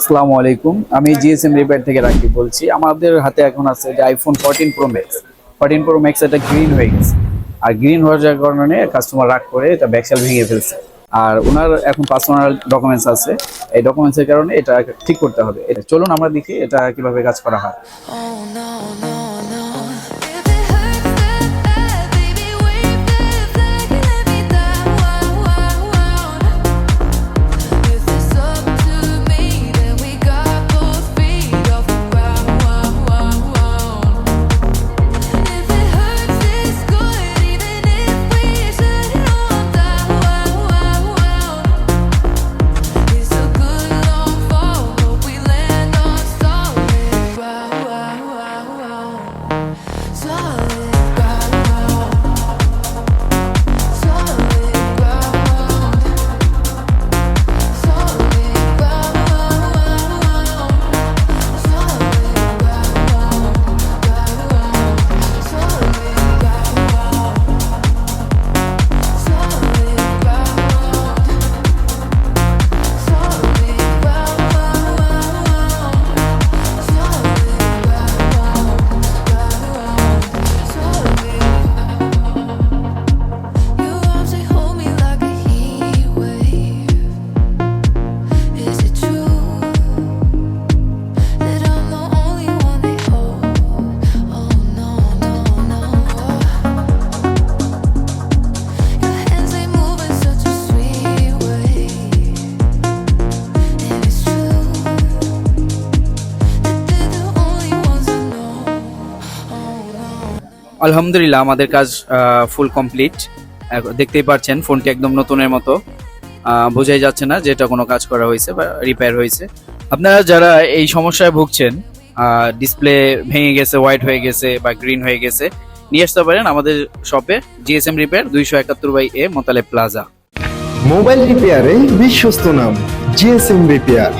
আসসালামু আলাইকুম। আমি জিএসএম রিপেয়ার থেকে রাখি বলছি। আমাদের হাতে এখন আছে যে iPhone fourteen pro max fourteen pro max এটা গ্রিন হয়ে গেছে। আর গ্রিন হয়ে যাওয়ার কারণে কাস্টমার রাগ করে এটা ব্যাকসেল ভেঙে ফেলছে। আর ওনার এখন পার্সোনাল ডকুমেন্টস আছে। এই ডকুমেন্টসের কারণে এটা ঠিক করতে হবে। চলুন আমরা দেখি এটা কীভাবে কাজ করা হয়। আলহামদুলিল্লাহ, আমাদের কাজ ফুল কমপ্লিট দেখতেই পাচ্ছেন ফোনটি একদম নতুনের মতো। বোঝাই যাচ্ছে না যে এটা কোনো কাজ করা হয়েছে বা রিপেয়ার হয়েছে। আপনারা যারা এই সমস্যায় ভুগছেন ডিসপ্লে ভেঙে গেছে হোয়াইট হয়ে গেছে বা গ্রিন হয়ে গেছে, নিয়ে আসতে পারেন আমাদের শপে জিএসএম রিপেয়ার দুইশো একাত্তর by A Motale plaza mobile রিপেয়ারে বিশ্বস্ত নাম জিএসএম রিপেয়ার